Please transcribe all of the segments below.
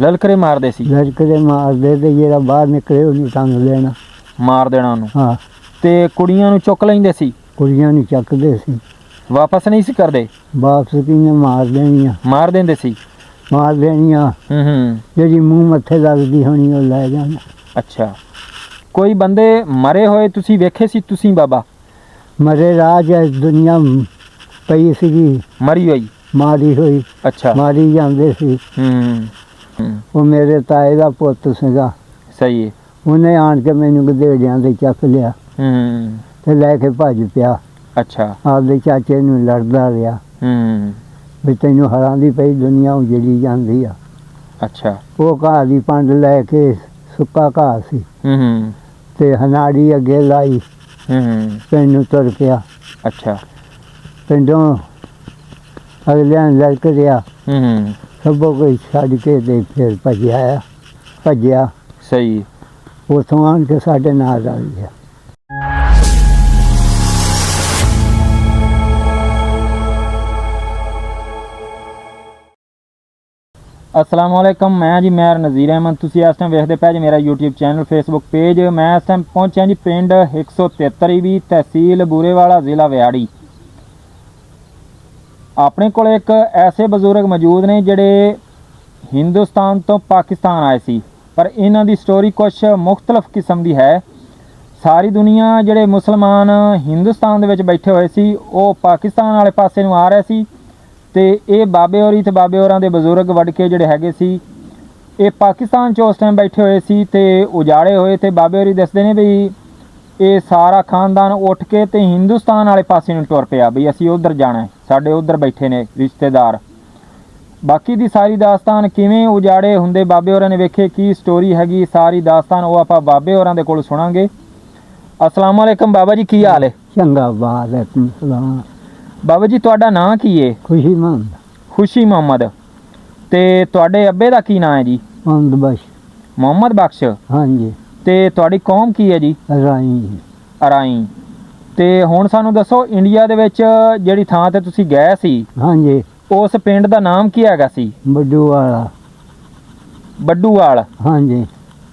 ਲਲਕਰੇ ਮਾਰਦੇ ਸੀ। ਲੜਕਦੇ ਮਾਰਦੇ ਤੇ ਜਿਹੜਾ ਬਾਹਰ ਨਿਕਲੇ ਉਹਨੂੰ ਤੰਗ ਲੈਣਾ। ਮਾਰ ਦੇਣਾ ਉਹਨੂੰ। ਹਾਂ। ਤੇ ਕੁੜੀਆਂ ਨੂੰ ਚੁੱਕ ਲੈਂਦੇ ਸੀ? ਕੁੜੀਆਂ ਨੂੰ ਚੱਕਦੇ ਸੀ। ਵਾਪਸ ਨਹੀਂ ਸੀ ਕਰਦੇ? ਵਾਪਸ ਕਿਨੇ ਮਾਰ ਦੇਣੀਆਂ? ਮਾਰ ਦਿੰਦੇ ਸੀ? ਮਾਰ ਦੇਣੀਆਂ। ਹੂੰ ਹੂੰ। ਜਿਹੜੀ ਮੂੰਹ ਮੱਥੇ ਲੱਗਦੀ ਹੋਣੀ ਉਹ ਲੈ ਜਾਣਾ। ਅੱਛਾ। ਕੋਈ ਬੰਦੇ ਮਰੇ ਹੋਏ ਤੁਸੀਂ ਵੇਖੇ ਸੀ ਤੁਸੀਂ ਬਾਬਾ? ਮਰੇ ਰਾਜ ਹੈ ਦੁਨੀਆ ਪਈ ਸੀਗੀ। ਮਰੀ ਹੋਈ? ਮਾਰੀ ਹੋਈ। ਅੱਛਾ। ਮਾਰੀ ਜਾਂਦੇ ਸੀ। ਹੂੰ। ਉਹ ਮੇਰੇ ਤਾਏ ਦਾ ਪੁੱਤ ਸੀਗਾ। ਸਹੀ ਹੈ ਉਹਨੇ ਆਣ ਕੇ ਮੈਨੂੰ ਗਧੇੜਿਆਂ ਤੇ ਚੱਕ ਲਿਆ ਹੂੰ। ਤੇ ਲੈ ਕੇ ਭੱਜ ਪਿਆ। ਅੱਛਾ। ਆਪਦੇ ਚਾਚੇ ਨੂੰ ਲੜਦਾ ਰਿਹਾ। ਹੂੰ। ਵੀ ਤੈਨੂੰ ਹਰਾਂ ਦੀ ਪਈ ਦੁਨੀਆ ਉਜੜੀ ਜਾਂਦੀ ਆ। ਅੱਛਾ। ਉਹ ਘਾਹ ਦੀ ਪੰਡ ਲੈ ਕੇ ਸੁੱਕਾ ਘਾਹ ਸੀ। ਹੂੰ। ਤੇ ਹਨਾੜੀ ਅੱਗੇ ਲਾਈ। ਹੂੰ। ਹੂੰ ਪਿੰਡ ਨੂੰ ਤੁਰ ਪਿਆ। ਅੱਛਾ। ਪਿੰਡੋਂ ਅਗਲਿਆਂ ਲੜਕ ਰਿਹਾ। ਹੂੰ। ਸਭੋ ਕੋਈ ਛੱਡ ਕੇ ਤੇ ਫਿਰ ਭੱਜਿਆ ਭੱਜਿਆ। ਸਹੀ। ਹੈ। ਉਥੋਂ ਆਣ ਕੇ ਸਾਡੇ ਨਾਲ ਰਲ ਗਿਆ। ਅਸਲਾਮ ਵਾਲੇਕਮ ਮੈਂ ਜੀ ਮੈਰ ਨਜ਼ੀਰ ਅਹਿਮਦ। ਤੁਸੀਂ ਇਸ ਟਾਈਮ ਵੇਖਦੇ ਪਏ ਜੀ ਮੇਰਾ YouTube ਚੈਨਲ Facebook ਪੇਜ ਮੈਂ ਇਸ ਟਾਈਮ ਪਹੁੰਚਿਆ ਜੀ ਪਿੰਡ 173 ਵੀ ਤਹਿਸੀਲ ਬੂਰੇਵਾਲਾ ਜ਼ਿਲ੍ਹਾ ਵਿਆੜੀ। ਆਪਣੇ ਕੋਲ ਇੱਕ ਐਸੇ ਬਜ਼ੁਰਗ ਮੌਜੂਦ ਨੇ ਜਿਹੜੇ ਹਿੰਦੁਸਤਾਨ ਤੋਂ ਪਾਕਿਸਤਾਨ ਆਏ ਸੀ, ਪਰ ਇਹਨਾਂ ਦੀ ਸਟੋਰੀ ਕੁਝ ਮੁxtਲਫ ਕਿਸਮ ਦੀ ਹੈ। ਸਾਰੀ ਦੁਨੀਆ ਜਿਹੜੇ ਮੁਸਲਮਾਨ ਹਿੰਦੁਸਤਾਨ ਦੇ ਵਿੱਚ ਬੈਠੇ ਹੋਏ ਸੀ, ਉਹ ਪਾਕਿਸਤਾਨ ਵਾਲੇ ਪਾਸੇ ਨੂੰ ਆ ਰਹੇ ਸੀ ਤੇ ਇਹ ਬਾਬੇ ਹੋਰੀ ਤੇ ਬਾਬੇ ਹੋਰਾਂ ਦੇ ਬਜ਼ੁਰਗ ਵੜ ਕੇ ਜਿਹੜੇ ਹੈਗੇ ਸੀ, ਇਹ ਪਾਕਿਸਤਾਨ 'ਚ ਉਸ ਟਾਈਮ ਬੈਠੇ ਹੋਏ ਸੀ ਤੇ ਉਜਾੜੇ ਹੋਏ ਤੇ ਬਾਬੇ ਹੋਰੀ ਦੱਸਦੇ ਨੇ ਵੀ ਇਹ ਸਾਰਾ ਖਾਨਦਾਨ ਉੱਠ ਕੇ ਤੇ ਹਿੰਦੁਸਤਾਨ ਵਾਲੇ ਪਾਸੇ ਨੂੰ ਟੁਰ ਪਿਆ ਵੀ ਅਸੀਂ ਉਧਰ ਜਾਣਾ ਸਾਡੇ ਉਧਰ ਬੈਠੇ ਨੇ ਰਿਸ਼ਤੇਦਾਰ। ਬਾਕੀ ਦੀ ਸਾਰੀ ਦਾਸਤਾਨ ਕਿਵੇਂ ਉਜਾੜੇ ਹੁੰਦੇ ਬਾਬੇ ਹੋਰਾਂ ਨੇ ਵੇਖੇ ਕੀ ਸਟੋਰੀ ਹੈਗੀ ਸਾਰੀ ਦਾਸਤਾਨ ਉਹ ਆਪਾਂ ਬਾਬੇ ਹੋਰਾਂ ਦੇ ਕੋਲ ਸੁਣਾਂਗੇ। ਅਸਲਾਮ ਵਾਲੇਕਮ ਬਾਬਾ ਜੀ ਕੀ ਹਾਲ ਹੈ? ਚੰਗਾ ਵਾਲੇਕੁਮ ਸਲਾਮ। ਬਾਬਾ ਜੀ ਤੁਹਾਡਾ ਨਾਂ ਕੀ ਹੈ ਖੁਸ਼ੀ ਮੰਦ ਖੁਸ਼ੀ ਮੁਹੰਮਦ। ਤੇ ਤੁਹਾਡੇ ਅੱਬੇ ਦਾ ਕੀ ਨਾਂ ਹੈ ਜੀ? ਮੰਦ ਬਸ਼ ਮੁਹੰਮਦ ਬਖਸ਼। ਹਾਂਜੀ। ਤੇ ਤੁਹਾਡੀ ਕੌਮ ਕੀ ਹੈ ਜੀ? ਰਾਈ। ਅਰਾਈ। ਤੇ ਹੁਣ ਸਾਨੂੰ ਦੱਸੋ ਇੰਡੀਆ ਦੇ ਵਿੱਚ ਜਿਹੜੀ ਥਾਂ ਤੇ ਤੁਸੀਂ ਗਏ ਸੀ ਹਾਂਜੀ। ਉਸ ਪਿੰਡ ਦਾ ਨਾਮ ਕੀ ਹੈਗਾ ਸੀ? ਬੱਡੂ ਵਾਲਾ ਬੱਡੂਵਾਲ। ਹਾਂਜੀ।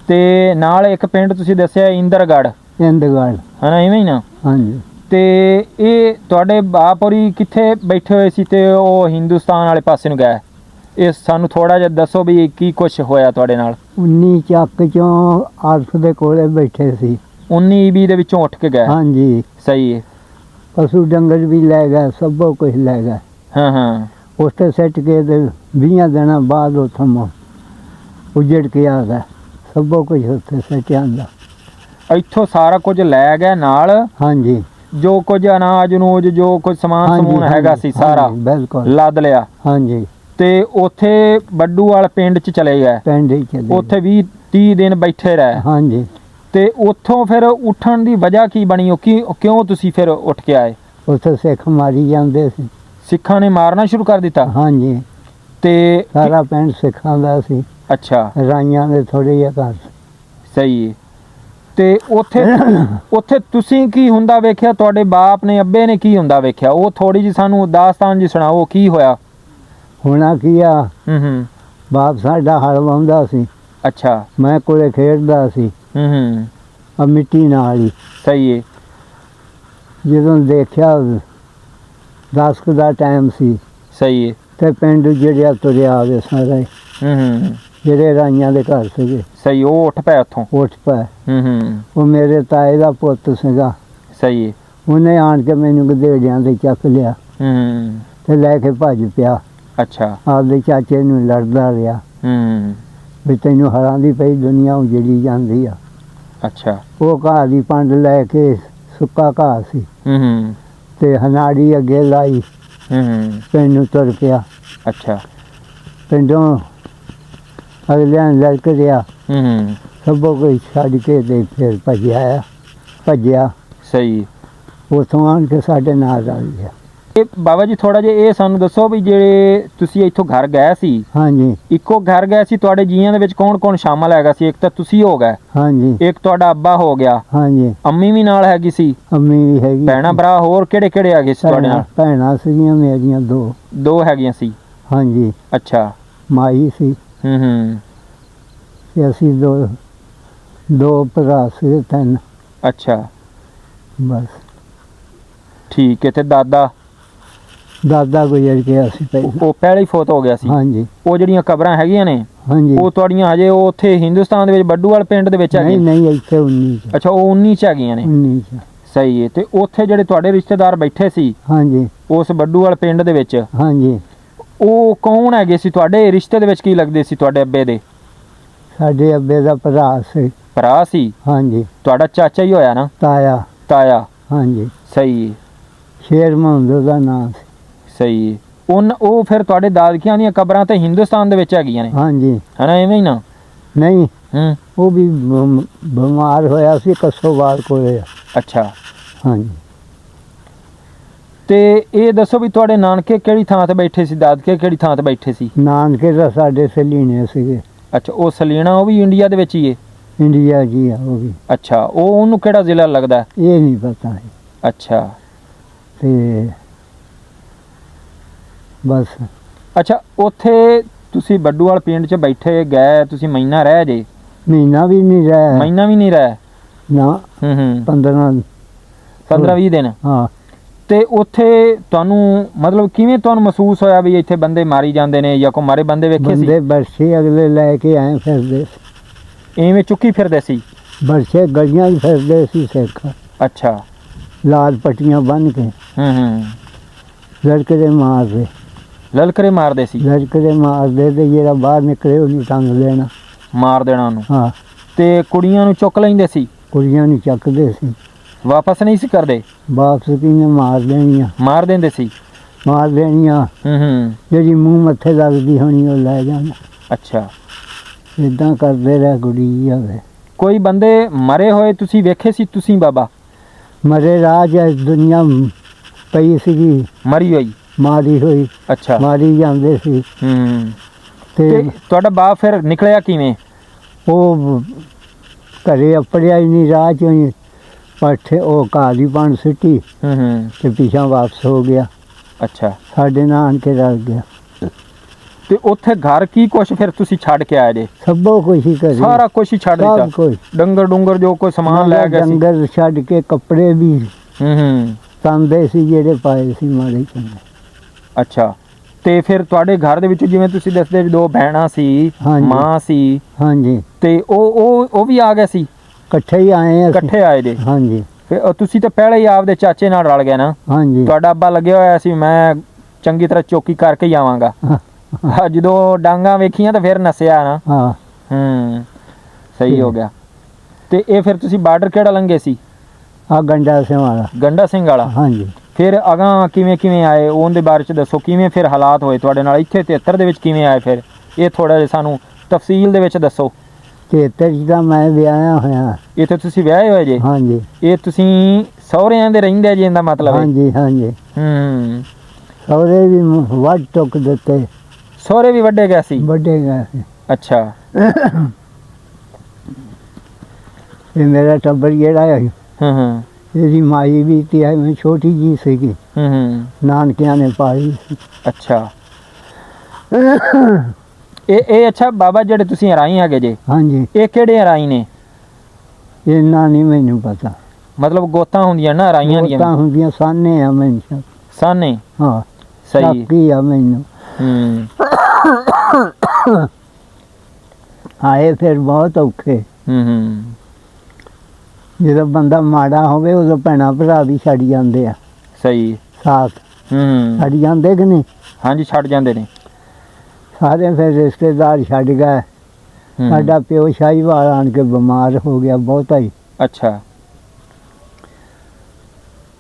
ਤੇ ਨਾਲ ਇੱਕ ਪਿੰਡ ਤੁਸੀਂ ਦੱਸਿਆ ਇੰਦਰਗੜ ਇੰਦਗੜ ਹਨਾ ਐਵੇਂ ਹੀ ਨਾ? ਹਾਂਜੀ। ਤੇ ਇਹ ਤੁਹਾਡੇ ਬਾਪ ਹੋਰੀ ਕਿੱਥੇ ਬੈਠੇ ਹੋਏ ਸੀ ਤੇ ਉਹ ਹਿੰਦੁਸਤਾਨ ਵਾਲੇ ਪਾਸੇ ਨੂੰ ਗਏ? ਇਹ ਸਾਨੂੰ ਥੋੜਾ ਜਿਹਾ ਦੱਸੋ ਵੀ ਕੀ ਕੁਝ ਹੋਇਆ ਤੁਹਾਡੇ ਨਾਲ? 19 ਚੱਕ ਚੋਂ ਆਰਫ ਦੇ ਕੋਲੇ ਬੈਠੇ ਸੀ। 19 ਈਬੀ ਦੇ ਵਿੱਚੋਂ ਉੱਠ ਕੇ ਗਏ? ਹਾਂਜੀ। ਸਹੀ ਹੈ। ਪਸ਼ੂ ਡੰਗਰ ਵੀ ਲੈ ਗਏ ਸਭੋ ਕੁਝ ਲੈ ਗਏ। ਹਾਂ ਹਾਂ। ਉੱਥੇ ਸੱਟ ਕੇ ਤੇ 20 ਦਿਨਾਂ ਬਾਅਦ ਉੱਥੋਂ ਮੁੜ ਉਜੜ ਕੇ ਆ ਗਿਆ ਸਭੋ ਕੁਝ ਉੱਥੇ ਸੱਟਿਆ ਹੁੰਦਾ ਇੱਥੋਂ ਸਾਰਾ ਕੁਝ ਲੈ ਗਏ ਨਾਲ? ਹਾਂਜੀ। ਜੋ ਕੁਝ ਅਨਾਜ ਨੂਜ ਜੋ ਕੁਝ ਸਮਾਨ ਹਾਂਜੀ, ਸਮੂਨ ਹੈਗਾ ਹਾਂਜੀ, ਸੀ ਸਾਰਾ ਬਿਲਕੁਲ। ਲੱਦ ਲਿਆ। ਹਾਂਜੀ। ਤੇ ਉੱਥੇ ਬੱਡੂਵਾਲ ਪਿੰਡ 'ਚ ਚਲੇ ਗਏ। ਪਿੰਡ ਹੀ ਚਲੇ ਉੱਥੇ 20 30 ਦਿਨ ਬੈਠੇ ਰਹੇ। ਹਾਂਜੀ। ਤੇ ਉੱਥੋਂ ਫਿਰ ਉੱਠਣ ਦੀ ਵਜ੍ਹਾ ਕੀ ਬਣੀ? ਉਹ ਕੀ ਕਿਉਂ ਤੁਸੀਂ ਫਿਰ ਉੱਠ ਕੇ ਆਏ? ਉੱਥੇ ਸਿੱਖ ਮਾਰੀ ਜਾਂਦੇ ਸੀ। ਸਿੱਖਾਂ ਨੇ ਮਾਰਨਾ ਸ਼ੁਰੂ ਕਰ ਦਿੱਤਾ? ਹਾਂਜੀ। ਤੇ ਸਾਰਾ ਪਿੰਡ ਸਿੱਖਾਂ ਦਾ ਸੀ। ਅੱਛਾ। ਰਾਈਆਂ ਦੇ ਥੋੜੇ ਜਿਹਾ ਘਰ। ਸਹੀ ਤੇ ਉੱਥੇ ਉੱਥੇ ਤੁਸੀਂ ਕੀ ਹੁੰਦਾ ਵੇਖਿਆ? ਤੁਹਾਡੇ ਬਾਪ ਨੇ ਅੱਬੇ ਨੇ ਕੀ ਹੁੰਦਾ ਵੇਖਿਆ? ਉਹ ਥੋੜੀ ਜੀ ਸਾਨੂੰ ਦਾਸਤਾਨ ਜੀ ਸੁਣਾਓ ਕੀ ਹੋਇਆ? ਹੋਣਾ ਕੀ ਆ? ਹੂੰ ਹੂੰ। ਬਾਪ ਸਾਡਾ ਹਲ ਵਾਉਂਦਾ ਸੀ। ਅੱਛਾ। ਮੈਂ ਕੋਲੇ ਖੇਡਦਾ ਸੀ। ਹੂੰ ਹੂੰ। ਆ ਮਿੱਟੀ ਨਾਲ ਹੀ। ਸਹੀ ਹੈ ਜਦੋਂ ਦੇਖਿਆ 10 ਕੁ ਦਾ ਟਾਈਮ ਸੀ। ਸਹੀ ਹੈ ਤੇ ਪਿੰਡ ਜਿਹੜਿਆ ਤੁਰਿਆ ਆਵੇ ਸਾਰਾ ਹੀ। ਹੂੰ ਜਿਹੜੇ ਰਾਈਆਂ ਦੇ ਘਰ ਸੀਗੇ। ਸਹੀ ਉਹ ਉੱਠ ਪਿਆ ਉੱਥੋਂ? ਉੱਠ ਪਏ। ਹੂੰ ਹੂੰ। ਉਹ ਮੇਰੇ ਤਾਏ ਦਾ ਪੁੱਤ ਸੀਗਾ। ਸਹੀ ਹੈ ਉਹਨੇ ਆਣ ਕੇ ਮੈਨੂੰ ਗਧੇੜਿਆਂ ਤੇ ਚੱਕ ਲਿਆ। ਹੂੰ। ਤੇ ਲੈ ਕੇ ਭੱਜ ਪਿਆ। ਅੱਛਾ। ਆਪਦੇ ਚਾਚੇ ਨੂੰ ਲੜਦਾ ਰਿਹਾ। ਹੂੰ। ਵੀ ਤੈਨੂੰ ਹਰਾਂ ਦੀ ਪਈ ਦੁਨੀਆ ਉਜੜੀ ਜਾਂਦੀ ਆ। ਅੱਛਾ। ਉਹ ਘਾਹ ਦੀ ਪੰਡ ਲੈ ਕੇ ਸੁੱਕਾ ਘਾਹ ਸੀ। ਹੂੰ ਤੇ ਹਨਾੜੀ ਅੱਗੇ ਲਾਈ। ਹੂੰ ਹੂੰ। ਪਿੰਡ ਨੂੰ ਤੁਰ ਪਿਆ। ਅੱਛਾ। ਪਿੰਡੋਂ ਅਗਲਿਆਂ ਲੜਕ ਰਿਹਾ। ਹੂੰ ਹੂੰ। ਸਭੋ ਕੋਈ ਛੱਡ ਕੇ ਤੇ ਫਿਰ ਭੱਜਿਆ ਆ। ਭੱਜਿਆ। ਸਹੀ। ਉਥੋਂ ਆਣ ਕੇ ਸਾਡੇ ਨਾਲ ਰਲ ਗਿਆ। ਇਹ ਬਾਬਾ ਜੀ ਥੋੜਾ ਜਿਹਾ ਇਹ ਸਾਨੂੰ ਦੱਸੋ ਵੀ ਜਿਹੜੇ ਤੁਸੀਂ ਇੱਥੋਂ ਘਰ ਗਏ ਸੀ ਹਾਂਜੀ। ਇੱਕੋ ਘਰ ਗਏ ਸੀ ਤੁਹਾਡੇ ਜੀਆਂ ਦੇ ਵਿੱਚ ਕੌਣ ਕੌਣ ਸ਼ਾਮਲ ਹੈਗਾ ਸੀ? ਇੱਕ ਤਾਂ ਤੁਸੀਂ ਹੋ ਗਏ ਹਾਂਜੀ। ਇੱਕ ਤੁਹਾਡਾ ਅੱਬਾ ਹੋ ਗਿਆ ਹਾਂਜੀ। ਅੰਮੀ ਵੀ ਨਾਲ ਹੈਗੀ ਸੀ ਅੰਮੀ ਵੀ ਹੈਗੀ। ਭੈਣਾ ਭਰਾ ਹੋਰ ਕਿਹੜੇ ਕਿਹੜੇ ਹੈਗੇ ਸੀ ਤੁਹਾਡੇ ਨਾਲ? ਭੈਣਾਂ ਸੀਗੀਆਂ ਮੇਰੀਆਂ ਦੋ। ਦੋ ਹੈਗੀਆਂ ਸੀ। ਹਾਂਜੀ। ਅੱਛਾ। ਮਾਈ ਸੀ। ਹੂੰ ਹੂੰ। ਤੇ ਅਸੀਂ ਦੋ ਦੋ ਭਰਾ ਸੀ ਤਿੰਨ। ਅੱਛਾ। ਬਸ। ਠੀਕ ਹੈ ਤੇ ਦਾਦਾ? ਦਾਦਾ ਗੁਜ਼ਰ ਗਿਆ ਸੀ ਪਹਿਲਾਂ ਉਹ ਪਹਿਲਾਂ ਹੀ ਫੋਤ ਹੋ ਗਿਆ ਸੀ। ਹਾਂਜੀ। ਉਹ ਜਿਹੜੀਆਂ ਕਬਰਾਂ ਹੈਗੀਆਂ ਨੇ ਹਾਂਜੀ। ਉਹ ਤੁਹਾਡੀਆਂ ਹਜੇ ਉਹ ਉੱਥੇ ਹਿੰਦੁਸਤਾਨ ਦੇ ਵਿੱਚ ਬੱਡੂਵਾਲ ਪਿੰਡ ਦੇ ਵਿੱਚ ਨਹੀਂ ਹੈਗੀਆਂ ਨਹੀਂ ਇੱਥੇ 19 ਚ। ਅੱਛਾ ਉਹ 19 ਚ ਹੈਗੀਆਂ ਨੇ? 19 ਚ। ਸਹੀ ਹੈ ਤੇ ਉੱਥੇ ਜਿਹੜੇ ਤੁਹਾਡੇ ਰਿਸ਼ਤੇਦਾਰ ਬੈਠੇ ਸੀ ਹਾਂਜੀ। ਉਸ ਬੱਡੂਵਾਲ ਪਿੰਡ ਦੇ ਵਿੱਚ ਹਾਂਜੀ। ਉਹ ਕੌਣ ਹੈਗੇ ਸੀ? ਤੁਹਾਡੇ ਰਿਸ਼ਤੇ ਦੇ ਵਿੱਚ ਕੀ ਲੱਗਦੇ ਸੀ ਤੁਹਾਡੇ ਅੱਬੇ ਦੇ? ਸਾਡੇ ਅੱਬੇ ਦਾ ਭਰਾ ਸੀ। ਭਰਾ ਸੀ? ਹਾਂਜੀ। ਤੁਹਾਡਾ ਚਾਚਾ ਹੀ ਹੋਇਆ ਨਾ? ਤਾਇਆ। ਤਾਇਆ। ਹਾਂਜੀ। ਸਹੀ ਹੈ ਸ਼ੇਰ ਮੁਹੰਮਦ ਦਾ ਨਾਮ ਸੀ। ਸਹੀ ਹੈ। ਉਨ ਉਹ ਫਿਰ ਤੁਹਾਡੇ ਦਾਦਕਿਆਂ ਦੀਆਂ ਕਬਰਾਂ ਤੇ ਹਿੰਦੁਸਤਾਨ ਦੇ ਵਿੱਚ ਹੈਗੀਆਂ ਨੇ। ਹਾਂਜੀ। ਹਨਾ ਐਵੇਂ ਹੀ ਨਾ? ਨਹੀਂ। ਹੂੰ। ਉਹ ਵੀ ਬਮ- ਬਿਮਾਰ ਹੋਇਆ ਸੀ ਕਸੋਵਾਲ ਕੋਲੇ ਅੱਛਾ। ਹਾਂਜੀ। ਤੇ ਇਹ ਦੱਸੋ ਵੀ ਤੁਹਾਡੇ ਨਾਨਕੇ ਕਿਹੜੀ ਥਾਂ ਤੇ ਬੈਠੇ ਸੀ? ਦਾਦਕੇ ਕਿਹੜੀ ਥਾਂ ਤੇ ਬੈਠੇ ਸੀ? ਨਾਨਕੇ ਦਾ ਸਾਡੇ ਸਲੀਣੇ ਸੀਗੇ। ਅੱਛਾ ਉਹ ਸਲੀਣਾ ਉਹ ਵੀ ਇੰਡੀਆ ਦੇ ਵਿੱਚ ਹੀ ਹੈ? ਇੰਡੀਆ ਜੀ ਆ ਉਹ ਵੀ। ਅੱਛਾ ਉਹ ਉਹਨੂੰ ਕਿਹੜਾ ਜ਼ਿਲ੍ਹਾ ਲੱਗਦਾ? ਹੈ? ਇਹ ਨਹੀਂ ਪਤਾ। ਹੈ ਅੱਛਾ। ਤੇ ਬਸ। ਅੱਛਾ ਉੱਥੇ ਤੁਸੀਂ ਬੱਡੂਵਾਲ ਪਿੰਡ 'ਚ ਬੈਠੇ ਗਏ ਤੁਸੀਂ ਮਹੀਨਾ ਰਹਿ ਜੇ ਮਹੀਨਾ ਵੀ ਨਹੀਂ ਰਿਹਾ। ਮਹੀਨਾ ਵੀ ਨਹੀਂ ਰਹਿ? ਨਾ ਹੂੰ ਹੂੰ। 15 15 20 ਦਿਨ? ਹਾਂ। ਤੇ ਉੱਥੇ ਤੁਹਾਨੂੰ ਮਤਲਬ ਕਿਵੇਂ ਤੁਹਾਨੂੰ ਮਹਿਸੂਸ ਹੋਇਆ ਵੀ ਇੱਥੇ ਬੰਦੇ ਮਾਰੀ ਜਾਂਦੇ ਨੇ ਜਾਂ ਕੋ ਮਾਰੇ ਬੰਦੇ ਵੇਖੇ ਸੀ? ਬੰਦੇ ਬਰਛੇ ਅਗਲੇ ਲੈ ਕੇ ਆਏ ਫਿਰਦੇ। ਐਵੇਂ ਚੁੱਕੀ ਫਿਰਦੇ ਸੀ? ਬਰਛੇ ਗਲੀਆਂ 'ਚ ਫਿਰਦੇ ਸੀ ਸਿੱਖ। ਅੱਛਾ। ਲਾਲ ਪੱਟੀਆਂ ਬੰਨ ਕੇ। ਹੂੰ ਹੂੰ। ਲੜਕੇ ਮਾਰਦੇ। ਲਲਕਰੇ ਮਾਰਦੇ ਸੀ। ਲੜਕੇ ਮਾਰਦੇ ਤੇ ਜਿਹੜਾ ਬਾਹਰ ਨਿਕਲੇ ਉਹਨੂੰ ਟੰਗ ਲੈਣਾ। ਮਾਰ ਦੇਣਾ ਉਹਨੂੰ। ਹਾਂ। ਤੇ ਕੁੜੀਆਂ ਨੂੰ ਚੁੱਕ ਲੈਂਦੇ ਸੀ? ਕੁੜੀਆਂ ਨੂੰ ਚੱਕਦੇ ਸੀ। ਵਾਪਸ ਨਹੀਂ ਸੀ ਕਰਦੇ? ਵਾਪਸ ਕਿਨੇ ਮਾਰ ਦੇਣੀਆਂ? ਮਾਰ ਦਿੰਦੇ ਸੀ। ਮਾਰ ਦੇਣੀਆਂ। ਹੂੰ ਹੂੰ। ਜਿਹੜੀ ਮੂੰਹ ਮੱਥੇ ਲੱਗਦੀ ਹੋਣੀ ਉਹ ਲੈ ਜਾਣਾ। ਅੱਛਾ। ਇਦਾਂ ਕਰਦੇ ਰਹਿ ਗੁੜੀ ਜਾਵੇ ਕੋਈ ਬੰਦੇ ਮਰੇ ਹੋਏ ਤੁਸੀਂ ਵੇਖੇ ਸੀ ਤੁਸੀਂ ਬਾਬਾ? ਮਰੇ ਰਾਜ ਹੈ ਦੁਨੀਆ ਪਈ ਸੀਗੀ। ਮਰੀ ਹੋਈ। ਮਾਰੀ ਹੋਈ। ਅੱਛਾ। ਮਾਰੀ ਜਾਂਦੇ ਸੀ। ਹੂੰ। ਤੇ ਤੇ ਤੁਹਾਡਾ ਬਾਪ ਫਿਰ ਨਿਕਲਿਆ ਕਿਵੇਂ? ਉਹ ਘਰੇ ਅਪੜਿਆ ਹੀ ਨਹੀਂ ਰਾਹ ਚੋਂ ਹੀ ਪੱਠੇ ਉਹ ਕਾਲੀ ਬਣ ਸਿੱਟੀ ਹੂੰ ਹੂੰ। ਤੇ ਪਿਛਾਂ ਵਾਪਸ ਹੋ ਗਿਆ। ਅੱਛਾ। ਸਾਡੇ ਨਾਨ ਕੇ ਰਲ ਗਿਆ। ਤੇ ਉੱਥੇ ਘਰ ਕੀ ਕੁਛ ਫਿਰ ਤੁਸੀਂ ਛੱਡ ਕੇ ਆਏ ਜੇ? ਸਭੋ ਕੁਛ ਹੀ ਕਰੀ। ਸਾਰਾ ਕੁਛ ਹੀ ਛੱਡ ਸਭ ਦਿੱਤਾ। ਕੁਛ। ਡੰਗਰ ਡੁੰਗਰ ਜੋ ਕੋਈ ਸਮਾਨ ਲੈ ਗਏ ਸੀ। ਡੰਗਰ ਛੱਡ ਕੇ ਕੱਪੜੇ ਵੀ ਹੂੰ ਹੂੰ। ਤੰਦੇ ਸੀ ਜਿਹੜੇ ਪਾਏ ਸੀ ਮਾੜੇ ਚੰਗੇ। ਅੱਛਾ। ਤੇ ਫਿਰ ਤੁਹਾਡੇ ਘਰ ਦੇ ਵਿੱਚ ਜਿਵੇਂ ਤੁਸੀਂ ਦੱਸਦੇ ਦੋ ਭੈਣਾਂ ਸੀ ਹਾਂਜੀ। ਮਾਂ ਸੀ ਹਾਂਜੀ। ਤੇ ਉਹ ਉਹ ਉਹ ਵੀ ਆ ਗਏ ਸੀ? ਇਕੱਠੇ ਹੀ ਆਏ ਅਸੀਂ। ਇਕੱਠੇ ਆਏ ਜੇ? ਹਾਂਜੀ। ਫਿਰ ਉਹ ਤੁਸੀਂ ਤਾਂ ਪਹਿਲਾਂ ਹੀ ਆਪਦੇ ਚਾਚੇ ਨਾਲ ਰਲ ਗਏ ਨਾ? ਹਾਂਜੀ। ਤੁਹਾਡਾ ਅੱਬਾ ਲੱਗਿਆ ਹੋਇਆ ਸੀ ਮੈਂ ਚੰਗੀ ਤਰ੍ਹਾਂ ਚੌਕੀ ਕਰਕੇ ਹੀ ਆਵਾਂਗਾ। ਹਾਂ, ਆਹ ਜਦੋਂ ਡਾਂਗਾ ਵੇਖੀਆਂ ਤਾਂ ਫਿਰ ਨਸਿਆ ਨਾ। ਹਾਂ। ਹੂੰ ਸਹੀ ਹੋ ਗਿਆ। ਤੇ ਇਹ ਫਿਰ ਤੁਸੀਂ ਬਾਰਡਰ ਕਿਹੜਾ ਲੰਘੇ ਸੀ? ਆ ਗੰਡਾ ਸਿੰਘ ਵਾਲਾ। ਗੰਡਾ ਸਿੰਘ ਵਾਲਾ? ਹਾਂਜੀ। ਫਿਰ ਅਗਾਂ ਕਿਵੇਂ ਕਿਵੇਂ ਆਏ? ਉਹਦੇ ਬਾਰੇ ਚ ਦੱਸੋ। ਕਿਵੇਂ ਫਿਰ ਹਾਲਾਤ ਹੋਏ ਤੁਹਾਡੇ ਨਾਲ? ਇੱਥੇ 73 ਦੇ ਵਿੱਚ ਕਿਵੇਂ ਆਏ ਫਿਰ? ਇਹ ਥੋੜਾ ਜਿਹਾ ਸਾਨੂੰ ਤਫਸੀਲ ਦੇ ਵਿੱਚ ਦੱਸੋ। ਤੇਤਰ ਦਾ ਮੈਂ ਵਿਆਹਿਆ ਹੋਇਆ। ਇੱਥੇ ਤੁਸੀਂ ਵਿਆਹੇ ਹੋਏ ਜੇ? ਹਾਂਜੀ। ਇਹ ਤੁਸੀਂ ਸਹੁਰਿਆਂ ਦੇ ਰਹਿੰਦੇ ਜੀ ਇਹਦਾ ਮਤਲਬ ਹੈ ਹਾਂਜੀ ਹਾਂਜੀ। ਹੂੰ। ਸੌਰੇ ਵੀ ਵੱਢ ਟੁੱਕ ਦਿੱਤੇ। ਸਹੁਰੇ ਵੀ ਵੱਡੇ ਗਏ ਸੀ? ਵੱਡੇ ਗਏ ਸੀ। ਅੱਛਾ। ਇਹ ਮੇਰਾ ਟੱਬਰ ਜਿਹੜਾ ਹੈ ਹੂੰ ਹੂੰ। ਇਹਦੀ ਮਾਈ ਵੀ ਤੇ ਮੈਂ ਛੋਟੀ ਜੀ ਸੀਗੀ। ਹੂੰ ਹੂੰ। ਨਾਨਕਿਆਂ ਨੇ ਸੀ। ਅੱਛਾ। ਇਹ ਇਹ ਅੱਛਾ ਬਾਬਾ ਜਿਹੜੇ ਤੁਸੀਂ ਹਰਾਈ ਹੈਗੇ ਜੇ ਹਾਂਜੀ। ਇਹ ਕਿਹੜੇ ਹਰਾਈ ਨੇ? ਇੰਨਾ ਨਹੀਂ ਮੈਨੂੰ ਪਤਾ। ਮਤਲਬ ਗੋਤਾਂ ਹੁੰਦੀਆਂ ਨਾ ਹਰਾਈਆਂ ਦੀਆਂ? ਹੁੰਦੀਆਂ ਸਾਨੇ ਆ ਮੈਨੂੰ। ਸਾਨੇ? ਹਾਂ। ਸਹੀ। ਸਾਕੀ ਆ ਮੈਨੂੰ। ਹੂੰ। ਆਏ ਫਿਰ ਬਹੁਤ ਔਖੇ। ਹੂੰ ਹੂੰ। ਜਦੋਂ ਬੰਦਾ ਮਾੜਾ ਹੋਵੇ ਉਦੋਂ ਭੈਣਾਂ ਭਰਾ ਵੀ ਛੱਡ ਜਾਂਦੇ ਆ। ਸਹੀ। ਸਾਥ। ਹੂੰ ਛੱਡ ਜਾਂਦੇ ਕਿ ਨਹੀਂ? ਹਾਂਜੀ ਛੱਡ ਜਾਂਦੇ ਨੇ। ਸਾਰੇ ਫਿਰ ਰਿਸ਼ਤੇਦਾਰ ਛੱਡ ਗਏ। ਹੂੰ। ਸਾਡਾ ਪਿਓ ਸ਼ਾਹੀਵਾਲ ਆਣ ਕੇ ਬਿਮਾਰ ਹੋ ਗਿਆ ਬਹੁਤਾ ਹੀ। ਅੱਛਾ।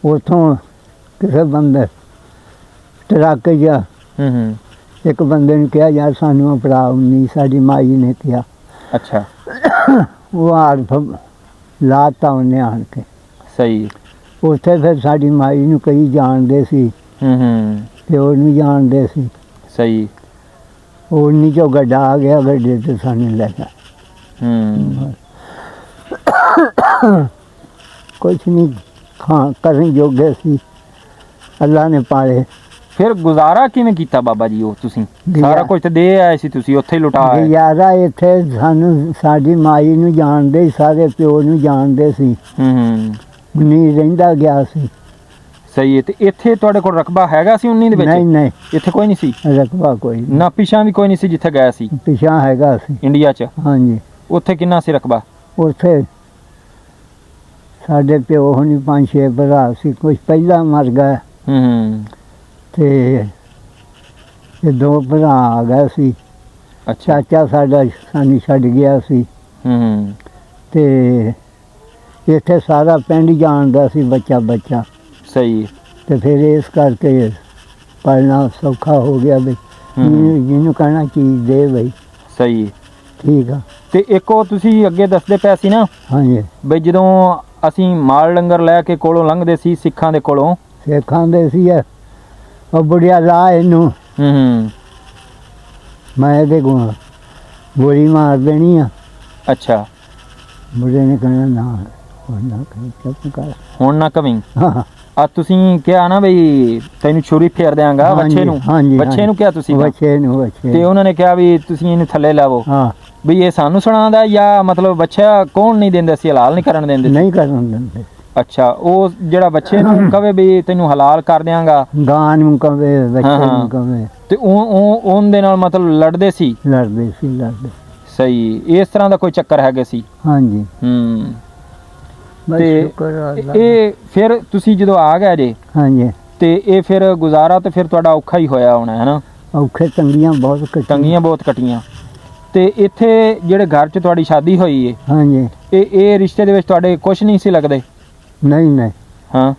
ਉਥੋਂ ਕਿਸੇ ਬੰਦੇ ਟਰੱਕ ਜਾ ਹੂੰ ਹੂੰ। ਇੱਕ ਬੰਦੇ ਨੂੰ ਕਿਹਾ ਯਾਰ ਸਾਨੂੰ ਆਪਣਾ ਨਹੀਂ ਸਾਡੀ ਮਾਈ ਨੇ ਕਿਹਾ। ਅੱਛਾ। ਉਹ ਆੜ ਲਾਤਾ ਉਹਨੇ ਆਣ ਕੇ। ਸਹੀ ਉੱਥੇ ਫਿਰ ਸਾਡੀ ਮਾਈ ਨੂੰ ਕਈ ਜਾਣਦੇ ਸੀ। ਹੂੰ ਹੂੰ। ਪਿਓ ਨੂੰ ਜਾਣਦੇ ਸੀ। ਸਹੀ ਉਹ ਨਹੀਂ ਚੋਂ ਗੱਡਾ ਆ ਗਿਆ ਗੱਡੇ ਤੇ ਸਾਨੂੰ ਲੈ ਗਿਆ। ਹੂੰ। ਕੁਛ ਨਹੀਂ ਖਾਂ ਕਰਨ ਜੋਗੇ ਸੀ। ਅੱਲਾ ਨੇ ਪਾਲੇ। ਫਿਰ ਗੁਜ਼ਾਰਾ ਕਿਵੇਂ ਕੀਤਾ ਬਾਬਾ ਜੀ ਉਹ ਤੁਸੀਂ? ਗੁਜ਼ਾਰਾ- ਸਾਰਾ ਕੁਝ ਤੇ ਦੇ ਆਏ ਸੀ ਤੁਸੀਂ ਉੱਥੇ ਹੀ ਲੁਟਾ ਆਏ। ਯਾਰਾ ਇੱਥੇ ਸਾਨੂੰ ਸਾਡੀ ਮਾਈ ਨੂੰ ਜਾਣਦੇ ਸੀ, ਸਾਰੇ ਪਿਓ ਨੂੰ ਜਾਣਦੇ ਸੀ। ਹੂੰ ਹੂੰ। ਨਹੀਂ ਰਹਿੰਦਾ ਗਿਆ ਸੀ। ਸਹੀ ਹੈ ਤੇ ਇੱਥੇ ਤੁਹਾਡੇ ਕੋਲ ਰਕਬਾ ਹੈਗਾ ਸੀ 19 ਦੇ ਨਹੀਂ ਵਿੱਚ? ਨਹੀਂ ਇੱਥੇ ਕੋਈ ਨਹੀਂ ਸੀ? ਰਕਬਾ ਕੋਈ ਨਹੀਂ। ਨਾ ਪਿਛਾਂ ਵੀ ਕੋਈ ਨਹੀਂ ਸੀ ਜਿੱਥੇ ਗਏ ਸੀ? ਪਿਛਾਂ ਹੈਗਾ ਸੀ। ਇੰਡੀਆ 'ਚ? ਹਾਂਜੀ। ਉੱਥੇ ਕਿੰਨਾ ਸੀ ਰਕਬਾ? ਉੱਥੇ ਸਾਡੇ ਪਿਓ ਹੁਣੀ ਪੰਜ ਛੇ ਭਰਾ ਸੀ ਕੁਝ ਪਹਿਲਾਂ ਮਰ ਹੂੰ ਹੂੰ। ਤੇ ਇਹ ਦੋ ਭਰਾ ਆ ਗਏ ਸੀ। ਅੱਛਾ। ਚਾਚਾ ਸਾਡਾ ਸਾਨੂੰ ਛੱਡ ਗਿਆ ਸੀ। ਹੂੰ ਤੇ ਇੱਥੇ ਸਾਰਾ ਪਿੰਡ ਜਾਣਦਾ ਸੀ ਬੱਚਾ ਬੱਚਾ। ਸਹੀ ਤੇ ਫਿਰ ਇਸ ਕਰਕੇ ਪੜਨਾ ਸੌਖਾ ਹੋ ਗਿਆ ਬਈ ਜਿਹਨੂੰ ਜਿਹਨੂੰ ਕਹਿਣਾ ਚੀਜ਼ ਦੇ ਬਈ। ਸਹੀ ਠੀਕ ਆ। ਤੇ ਇੱਕ ਉਹ ਤੁਸੀਂ ਅੱਗੇ ਦੱਸਦੇ ਪਏ ਸੀ ਨਾ? ਹਾਂਜੀ। ਬਈ ਜਦੋਂ ਅਸੀਂ ਮਾਲ ਲੰਗਰ ਲੈ ਕੇ ਕੋਲੋਂ ਲੰਘਦੇ ਸੀ ਸਿੱਖਾਂ ਦੇ ਕੋਲੋਂ? ਸਿੱਖਾਂ ਦੇ ਸੀ ਇਹ, ਉਹ ਬੁੜਿਆ ਲਾ ਇਹਨੂੰ। ਹੂੰ ਹੂੰ। ਮੈਂ ਇਹਦੇ ਕੋਲ ਗੋਲੀ ਮਾਰ ਦੇਣੀ ਆ। ਅੱਛਾ। ਬੁੜੇ ਨੇ ਕਹਿਣਾ ਨਾ ਉਹ ਨਾ ਚੁੱਪ ਕਰ। ਹੁਣ ਨਾ ਕਵੀਂ। ਹਾਂ। ਆ ਤੁਸੀਂ ਕਿਹਾ ਨਾ ਬਈ ਤੈਨੂੰ ਛੁਰੀ ਫੇਰ ਦਿਆਂਗਾ ਹਾਂਜੀ, ਬੱਚੇ ਨੂੰ। ਹਾਂਜੀ, ਬੱਚੇ ਨੂੰ ਕਿਹਾ ਤੁਸੀਂ। ਬੱਚੇ ਨੂੰ ਬੱਚੇ ਤੇ ਉਹਨਾਂ ਨੇ ਕਿਹਾ ਵੀ ਤੁਸੀਂ ਇਹਨੂੰ ਥੱਲੇ ਲਾਵੋ। ਹਾਂ। ਵੀ ਇਹ ਸਾਨੂੰ ਸੁਣਾਉਂਦਾ ਜਾਂ ਮਤਲਬ ਬੱਚਾ ਕੌਣ ਨਹੀਂ ਦਿੰਦੇ ਸੀ ਹਲਾਲ ਨਹੀਂ ਕਰਨ ਦਿੰਦੇ? ਨਹੀਂ ਕਰਨ ਦਿੰਦੇ। ਅੱਛਾ ਉਹ ਜਿਹੜਾ ਬੱਚੇ ਨੂੰ ਕਵੇ ਵੀ ਤੈਨੂੰ ਹਲਾਲ ਕਰ ਦਿਆਂਗਾ। ਗਾਂ ਨੂੰ ਕਵੇ ਬੱਚੇ। ਨੂੰ ਕਵੇ। ਤੇ ਉਹ ਉਹ ਉਹਦੇ ਨਾਲ ਮਤਲਬ ਲੜਦੇ ਸੀ? ਲੜਦੇ ਸੀ ਲੜਦੇ ਸਹੀ ਇਸ ਤਰ੍ਹਾਂ ਦਾ ਕੋਈ ਚੱਕਰ ਹੈਗੇ ਸੀ? ਹਾਂਜੀ। ਹੂੰ। ਤੇ। ਇਹ ਫਿਰ ਤੁਸੀਂ ਜਦੋਂ ਆ ਗਏ ਜੇ ਹਾਂਜੀ। ਤੇ ਇਹ ਫਿਰ ਗੁਜ਼ਾਰਾ ਤੇ ਫਿਰ ਤੁਹਾਡਾ ਔਖਾ ਹੀ ਹੋਇਆ ਹੋਣਾ ਹੈ ਨਾ ਔਖੇ ਤੰਗੀਆਂ ਬਹੁਤ ਕੱਟੀਆਂ ਤੰਗੀਆਂ ਬਹੁਤ ਕਟੀਆਂ ਤੇ ਇੱਥੇ ਜਿਹੜੇ ਘਰ 'ਚ ਤੁਹਾਡੀ ਸ਼ਾਦੀ ਹੋਈ ਏ ਹਾਂਜੀ। ਇਹ ਇਹ ਰਿਸ਼ਤੇ ਦੇ ਵਿੱਚ ਤੁਹਾਡੇ ਕੁਝ ਨਹੀਂ ਸੀ ਲੱਗਦੇ? ਨਹੀਂ ਨਹੀਂ। ਹਾਂ।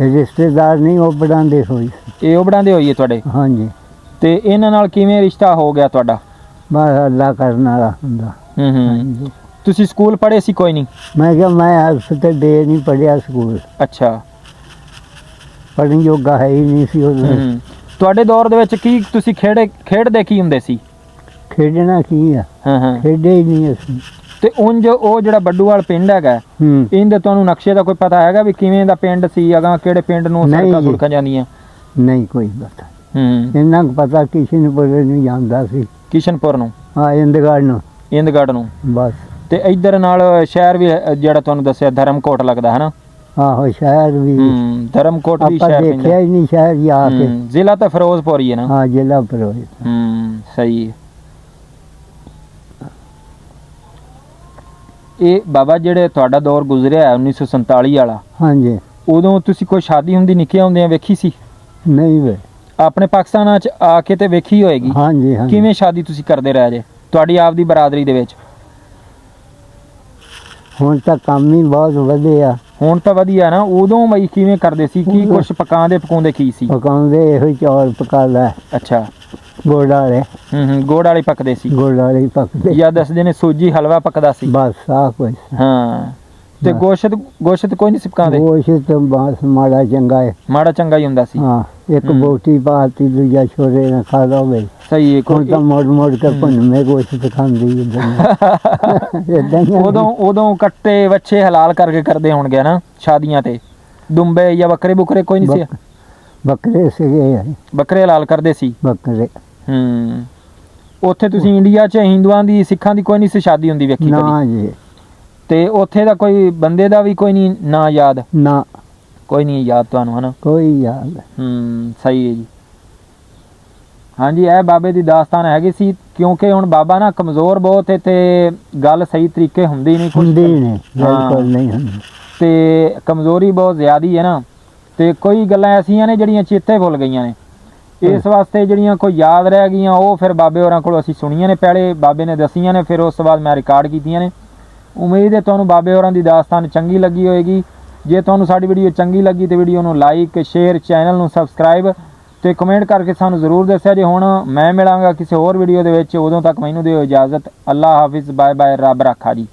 ਇਹ ਰਿਸ਼ਤੇਦਾਰ ਨਹੀਂ ਉਹ ਬੜਾਂਦੇ ਹੋਈ ਇਹ ਉਬੜਾਂਦੇ ਹੋਈ ਏ ਤੁਹਾਡੇ? ਹਾਂਜੀ। ਤੇ ਇਹਨਾਂ ਨਾਲ ਕਿਵੇਂ ਰਿਸ਼ਤਾ ਹੋ ਗਿਆ ਤੁਹਾਡਾ? ਬਸ ਅੱਲਾ ਕਰਨ ਵਾਲਾ ਹੁੰਦਾ। ਹੂੰ ਹੂੰ। ਹਾਂਜੀ। ਤੁਸੀਂ ਸਕੂਲ ਪੜ੍ਹੇ ਸੀ ਕੋਈ ਨਹੀਂ? ਮੈਂ ਕਿਹਾ ਮੈਂ ਹੱਥ ਤੇ ਦੇ ਨਹੀਂ ਪੜਿਆ ਸਕੂਲ। ਅੱਛਾ। ਪੜਨ ਜੋਗਾ ਹੈ ਹੀ ਨਹੀਂ ਸੀ ਉਹ। ਹੂੰ ਤੁਹਾਡੇ ਦੌਰ ਦੇ ਵਿੱਚ ਕੀ ਤੁਸੀਂ ਖੇਡੇ ਖੇਡਦੇ ਕੀ ਹੁੰਦੇ ਸੀ? ਖੇਡਣਾ ਕੀ ਆ? ਹਾਂ ਹਾਂ। ਖੇਡੇ ਹੀ ਨਹੀਂ ਅਸੀਂ। ਤੇ ਉਂਝ ਉਹ ਜਿਹੜਾ ਬੱਡੂਵਾਲ ਪਿੰਡ ਹੈਗਾ ਹੂੰ। ਇਹਦੇ ਤੁਹਾਨੂੰ ਨਕਸ਼ੇ ਦਾ ਕੋਈ ਪਤਾ ਹੈਗਾ ਵੀ ਕਿਵੇਂ ਦਾ ਪਿੰਡ ਸੀ ਅਗਾ ਕਿਹੜੇ ਪਿੰਡ ਨੂੰ ਨਹੀਂ ਸੜਕਾਂ ਜੀ। ਜਾਂਦੀਆਂ? ਨਹੀਂ ਕੋਈ ਪਤਾ। ਹੂੰ। ਇੰਨਾ ਕੁ ਪਤਾ ਕਿਸੇ ਨੂੰ ਨਹੀਂ ਜਾਂਦਾ ਸੀ। ਕਿਸ਼ਨਪੁਰ ਨੂੰ? ਆ ਇੰਦਗੜ ਨੂੰ। ਇੰਦਗੜ ਨੂੰ। ਬਸ। ਤੇ ਇੱਧਰ ਨਾਲ ਸ਼ਹਿਰ ਵੀ ਹੈ, ਜਿਹੜਾ ਤੁਹਾਨੂੰ ਦੱਸਿਆ ਧਰਮਕੋਟ ਲੱਗਦਾ ਹੈ ਨਾ ਆਹੋ ਸ਼ਹਿਰ ਵੀ। ਹੂੰ ਧਰਮਕੋਟ ਵੀ ਆਪਾਂ ਸ਼ਹਿਰ ਦੇਖਿਆ ਹੀ ਨਹੀਂ ਸ਼ਹਿਰ ਜਾ ਕੇ। ਹੂੰ, ਜ਼ਿਲ੍ਹਾ ਤਾਂ ਫਿਰੋਜ਼ਪੁਰ ਹੀ ਹੈ ਨਾ। ਹਾਂ ਜ਼ਿਲ੍ਹਾ ਪ੍ਰੋਹਿਤ ਹੂੰ ਸਹੀ ਹੈ। ਇਹ ਬਾਬਾ ਜਿਹੜੇ ਤੁਹਾਡਾ ਦੌਰ ਗੁਜ਼ਰਿਆ ਹੈ 1947 ਵਾਲਾ ਹਾਂਜੀ। ਉਦੋਂ ਤੁਸੀਂ ਕੋਈ ਸ਼ਾਦੀ ਹੁੰਦੀ ਨਿੱਕੇ ਹੁੰਦਿਆਂ ਵੇਖੀ ਸੀ? ਨਹੀਂ ਵੇ। ਆਪਣੇ ਪਾਕਿਸਤਾਨ ਚ ਆ ਕੇ ਤੇ ਵੇਖੀ ਹੋਏਗੀ। ਹਾਂਜੀ ਹਾਂਜੀ। ਕਿਵੇਂ ਸ਼ਾਦੀ ਤੁਸੀਂ ਕਰਦੇ ਰਹੇ ਜੇ? ਤੁਹਾਡੀ ਆਪਦੀ ਬਰਾਦਰੀ ਦੇ ਵਿੱਚ। ਹੁਣ ਤਾਂ ਕੰਮ ਹੀ ਬਹੁਤ ਵਧਿਆ। ਹੁਣ ਤਾਂ ਵਧੀਆ ਨਾ ਉਦੋਂ ਬਈ ਕਿਵੇਂ ਕਰਦੇ ਸੀ? ਕੀ ਕੁਛ ਪਕਾਉਂਦੇ ਪਕਾਉਂਦੇ ਕੀ ਸੀ? ਪਕਾਉਂਦੇ ਇਹੋ ਹੀ ਚੌਲ ਪਕਾ ਲੈ। ਅੱਛਾ। ਗੁੜ ਵਾਲੇ। ਹੂੰ ਹੂੰ ਗੋੜ ਵਾਲੇ ਪੱਕਦੇ ਸੀ। ਗੁੜ ਵਾਲੇ ਹੀ ਪਕਦੇ। ਜਾਂ ਦੱਸਦੇ ਨੇ ਸੂਜੀ ਹਲਵਾ ਪੱਕਦਾ ਸੀ। ਬਸ ਆ ਕੁਛ। ਹਾਂ ਤੇ ਬਸ। ਗੋਸ਼ਤ ਗੋਸ਼ਤ ਕੋਈ ਨਹੀਂ ਸੀ ਪਕਾਉਂਦੇ ਉਹ ਸੀ ਤਾਂ ਬਸ ਮਾੜਾ ਚੰਗਾ ਹੈ ਮਾੜਾ ਚੰਗਾ ਹੀ ਹੁੰਦਾ ਸੀ। ਹਾਂ ਇੱਕ ਹੂੰ। ਬੋਟੀ ਪਾਤੀ ਦੂਜਾ ਛੋਰੇ ਨਾ ਖਾ ਲਵੇ ਸਹੀ ਹੈ ਹੁਣ ਤਾਂ ਕੋਈ ਮੋੜ ਮੋੜ ਕੇ ਭੁੰਨਵੇਂ ਗੋਸ਼ਤ ਖਾਂਦੀ ਇਦਾਂ ਹੀ ਉਦੋਂ ਉਦੋਂ ਕੱਟੇ ਵੱਛੇ ਹਲਾਲ ਕਰਕੇ ਕਰਦੇ ਹੋਣਗੇ ਨਾ ਸ਼ਾਦੀਆਂ ਤੇ। ਦੁੰਬੇ ਜਾਂ ਬੱਕਰੇ ਬੁਕਰੇ ਕੋਈ ਨਹੀਂ ਸੀ? ਬੱਕ- ਬੱਕਰੇ ਸੀਗੇ। ਬੱਕਰੇ ਹਲਾਲ ਕਰਦੇ ਸੀ। ਬੱਕਰੇ ਹੂੰ। ਉੱਥੇ ਤੁਸੀਂ ਇੰਡੀਆ 'ਚ ਹਿੰਦੂਆਂ ਦੀ ਸਿੱਖਾਂ ਦੀ ਕੋਈ ਨਹੀਂ ਸੀ ਸ਼ਾਦੀ ਹੁੰਦੀ ਵੇਖੀ ਕਦੀ। ਨਾ ਜੀ। ਤੇ ਉੱਥੇ ਦਾ ਕੋਈ ਬੰਦੇ ਦਾ ਵੀ ਕੋਈ ਨਹੀਂ ਨਾ ਯਾਦ? ਨਾ। ਕੋਈ ਨਹੀਂ ਯਾਦ ਤੁਹਾਨੂੰ ਹਨਾ? ਕੋਈ ਯਾਦ। ਹੂੰ ਸਹੀ ਹੈ ਜੀ। ਹਾਂਜੀ ਇਹ ਬਾਬੇ ਦੀ ਦਾਸਤਾਨ ਹੈਗੀ ਸੀ ਕਿਉਂਕਿ ਹੁਣ ਬਾਬਾ ਨਾ ਕਮਜ਼ੋਰ ਬਹੁਤ ਹੈ ਤੇ ਗੱਲ ਸਹੀ ਤਰੀਕੇ ਹੁੰਦੀ ਨਹੀਂ ਹੁੰਦੀ ਨਹੀਂ। ਬਿਲਕੁਲ ਨਹੀਂ ਹੁੰਦੀ। ਤੇ ਕਮਜ਼ੋਰੀ ਬਹੁਤ ਜ਼ਿਆਦੀ ਹੈ ਨਾ। ਤੇ ਕੋਈ ਗੱਲਾਂ ਐਸੀਆਂ ਨੇ ਜਿਹੜੀਆਂ ਚੇਤੇ ਭੁੱਲ ਗਈਆਂ ਨੇ। ਇਸ ਵਾਸਤੇ ਜਿਹੜੀਆਂ ਕੋਈ ਯਾਦ ਰਹਿ ਗਈਆਂ, ਉਹ ਫਿਰ ਬਾਬੇ ਹੋਰਾਂ ਕੋਲੋਂ ਅਸੀਂ ਸੁਣੀਆਂ ਨੇ ਪਹਿਲੇ, ਬਾਬੇ ਨੇ ਦਸੀਆਂ ਨੇ, ਫਿਰ ਉਸ ਤੋਂ ਬਾਅਦ ਮੈਂ ਰਿਕਾਰਡ ਕੀਤੀਆਂ ਨੇ। ਉਮੀਦ ਹੈ ਤੁਹਾਨੂੰ ਬਾਬੇ ਹੋਰਾਂ ਦੀ ਦਾਸਤਾਨ ਚੰਗੀ ਲੱਗੀ ਹੋਏਗੀ। ਜੇ ਤੁਹਾਨੂੰ ਸਾਡੀ ਵੀਡੀਓ ਚੰਗੀ ਲੱਗੀ ਤੇ ਵੀਡੀਓ ਨੂੰ ਲਾਈਕ ਸ਼ੇਅਰ ਚੈਨਲ ਨੂੰ ਸਬਸਕ੍ਰਾਈਬ ਤੇ ਕਮੈਂਟ ਕਰਕੇ ਸਾਨੂੰ ਜ਼ਰੂਰ ਦੱਸਿਆ ਜੇ ਹੁਣ ਮੈਂ ਮਿਲਾਂਗਾ ਕਿਸੇ ਹੋਰ ਵੀਡੀਓ ਦੇ ਵਿੱਚ, ਉਦੋਂ ਤੱਕ ਮੈਨੂੰ ਦਿਓ ਇਜਾਜ਼ਤ। ਅੱਲਾ ਹਾਫਿਜ਼ ਬਾਏ ਬਾਏ ਰੱਬ ਰਾਖਾ ਜੀ।